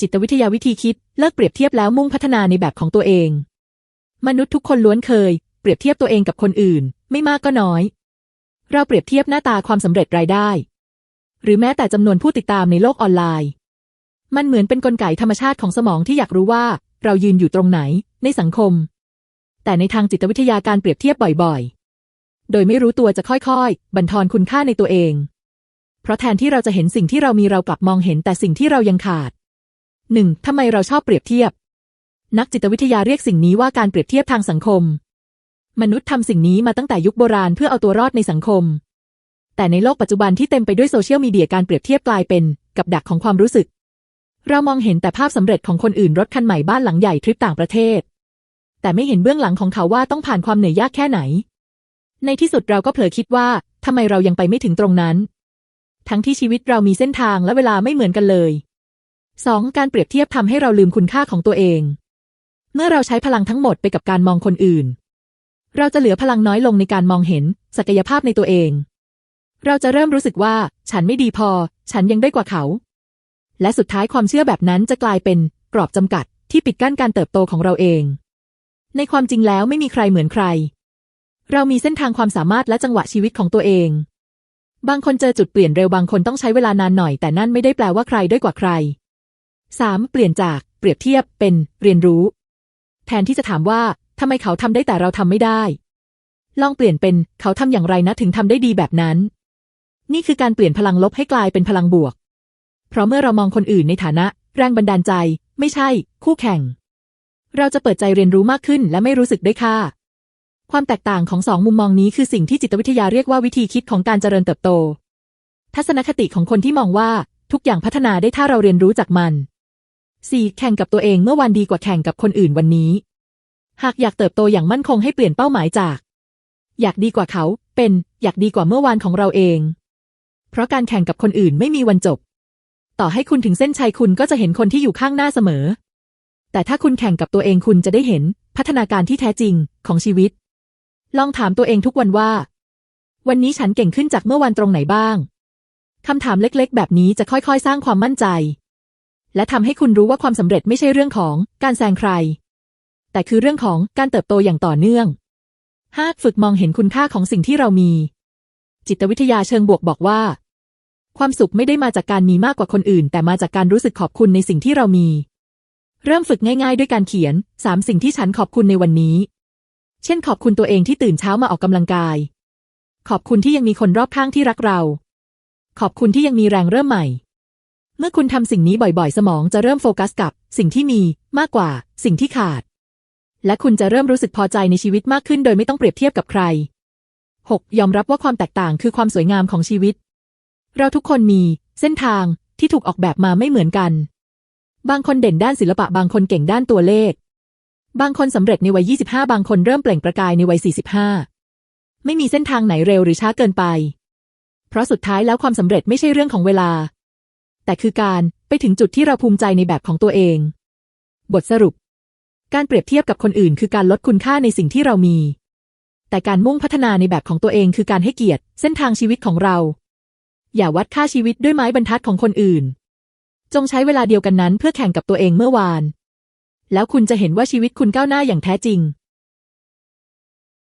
จิตวิทยาวิธีคิด เลิกเปรียบเทียบแล้วมุ่งพัฒนาในแบบของตัวเอง มนุษย์ทุกคนล้วนเคย เปรียบเทียบตัวเองกับคนอื่น ไม่มากก็น้อย เราเปรียบเทียบหน้าตาความสำเร็จรายได้ หรือแม้แต่จำนวนผู้ติดตามในโลกออนไลน์ มันเหมือนเป็นนกลไกธรรมชาติของสมองที่อยากรู้ว่า เรายืนอยู่ตรงไหน ในสังคม แต่ในทางจิตวิทยาการเปรียบเทียบบ่อยๆ โดยไม่รู้ตัวจะค่อยๆ บั่นทอนคุณค่าในตัวเอง เพราะแทนที่เราจะเห็นสิ่งที่เรามีเรากลับมองเห็นแต่สิ่งที่เรายังขาด หนึ่งทำไมเราชอบเปรียบเทียบ นักจิตวิทยาเรียกสิ่งนี้ว่าการเปรียบเทียบทางสังคม มนุษย์ทำสิ่งนี้มาตั้งแต่ยุคโบราณเพื่อเอาตัวรอดในสังคม แต่ในโลกปัจจุบันที่เต็มไปด้วยโซเชียลมีเดียการเปรียบเทียบกลายเป็น กับดักของความรู้สึก เรามองเห็นแต่ภาพสำเร็จของคนอื่นรถคันใหม่บ้านหลังใหญ่ทริปต่างประเทศ แต่ไม่เห็นเบื้องหลังของเขาว่าต้องผ่านความเหนื่อยยากแค่ไหน ในที่สุดเราก็เผลอคิดว่าทำไมเรายังไปไม่ถึงตรงนั้น ทั้งที่ชีวิตเรามีเส้นทางและเวลาไม่เหมือนกันเลย 2. การเปรียบเทียบทำให้เราลืมคุณค่าของตัวเอง เมื่อเราใช้พลังทั้งหมดไปกับการมองคนอื่น เราจะเหลือพลังน้อยลงในการมองเห็นศักยภาพในตัวเอง เราจะเริ่มรู้สึกว่า ฉันไม่ดีพอ ฉันยังได้กว่าเขา และสุดท้ายความเชื่อแบบนั้นจะกลายเป็นกรอบจำกัดที่ปิดกั้นการเติบโตของเราเอง ในความจริงแล้วไม่มีใครเหมือนใคร เรามีเส้นทางความสามารถและจังหวะชีวิตของตัวเอง บางคนเจอจุดเปลี่ยนเร็วบางคนต้องใช้เวลานานหน่อย แต่นั่นไม่ได้แปลว่าใครด้อยกว่าใคร 3. เปลี่ยนจากเปรียบเทียบเป็นเรียนรู้ แทนที่จะถามว่าทำไมเขาทำได้แต่เราทำไม่ได้ ลองเปลี่ยนเป็นเขาทำอย่างไรนะถึงทำได้ดีแบบนั้น นี่คือการเปลี่ยนพลังลบให้กลายเป็นพลังบวก เพราะเมื่อเรามองคนอื่นในฐานะ แรงบันดาลใจ ไม่ใช่ คู่แข่ง เราจะเปิดใจเรียนรู้มากขึ้นและไม่รู้สึกได้ค่า ความแตกต่างของสองมุมมองนี้คือสิ่งที่จิตวิทยาเรียกว่าวิธีคิดของการเจริญเติบโต ทัศนคติของคนที่มองว่าทุกอย่างพัฒนาได้ถ้าเราเรียนรู้จากมัน 4. แข่งกับตัวเองเมื่อวันดีกว่าแข่งกับคนอื่นวันนี้ หากอยากเติบโตอย่างมั่นคงให้เปลี่ยนเป้าหมายจาก อยากดีกว่าเขา เป็นอยากดีกว่าเมื่อวานของเราเอง เพราะการแข่งกับคนอื่นไม่มีวันจบ ต่อให้คุณถึงเส้นชัยคุณก็จะเห็นคนที่อยู่ข้างหน้าเสมอ แต่ถ้าคุณแข่งกับตัวเองคุณจะได้เห็นพัฒนาการที่แท้จริงของชีวิต ลองถามตัวเองทุกวันว่า วันนี้ฉันเก่งขึ้นจากเมื่อวันตรงไหนบ้างคำถามเล็กๆ แบบนี้จะค่อยๆ สร้างความมั่นใจ และทำให้คุณรู้ว่าความสำเร็จไม่ใช่เรื่องของการแซงใคร แต่คือเรื่องของการเติบโตอย่างต่อเนื่อง 5. ฝึกมองเห็นคุณค่าของสิ่งที่เรามี จิตวิทยาเชิงบวกบอกว่า ความสุขไม่ได้มาจากการมีมากกว่าคนอื่น แต่มาจากการรู้สึกขอบคุณในสิ่งที่เรามี เริ่มฝึกง่าย ๆ ด้วยการเขียนสามสิ่งที่ฉันขอบคุณในวันนี้ เช่น ขอบคุณตัวเองที่ตื่นเช้ามาออกกำลังกาย ขอบคุณที่ยังมีคนรอบข้างที่รักเรา ขอบคุณที่ยังมีแรงเริ่มใหม่ เมื่อคุณทำสิ่งนี้บ่อยๆ สมองจะเริ่มโฟกัสกับ สิ่งที่มีมากกว่า สิ่งที่ขาด และคุณจะเริ่มรู้สึกพอใจในชีวิตมากขึ้นโดยไม่ต้องเปรียบเทียบกับใคร 6. ยอมรับว่าความแตกต่างคือความสวยงามของชีวิต เราทุกคนมี เส้นทางที่ถูกออกแบบมาไม่เหมือนกัน บางคนเด่นด้านศิลปะบางคนเก่งด้านตัวเลข บางคนสำเร็จในวัย 25 บางคนเริ่มเปล่งประกายในวัย 45 ไม่มีเส้นทางไหนเร็วหรือช้าเกินไป เพราะสุดท้ายแล้วความสำเร็จไม่ใช่เรื่องของเวลา แต่คือการไปถึงจุดที่เราภูมิใจในแบบของตัวเอง บทสรุป การเปรียบเทียบกับคนอื่น คือการลดคุณค่าในสิ่งที่เรามี แต่การมุ่งพัฒนาในแบบของตัวเองคือการให้เกียรติ เส้นทางชีวิตของเรา อย่าวัดค่าชีวิตด้วยไม้บรรทัดของคนอื่น จงใช้เวลาเดียวกันนั้นเพื่อแข่งกับตัวเองเมื่อวาน แล้วคุณจะเห็นว่าชีวิตคุณก้าวหน้าอย่างแท้จริง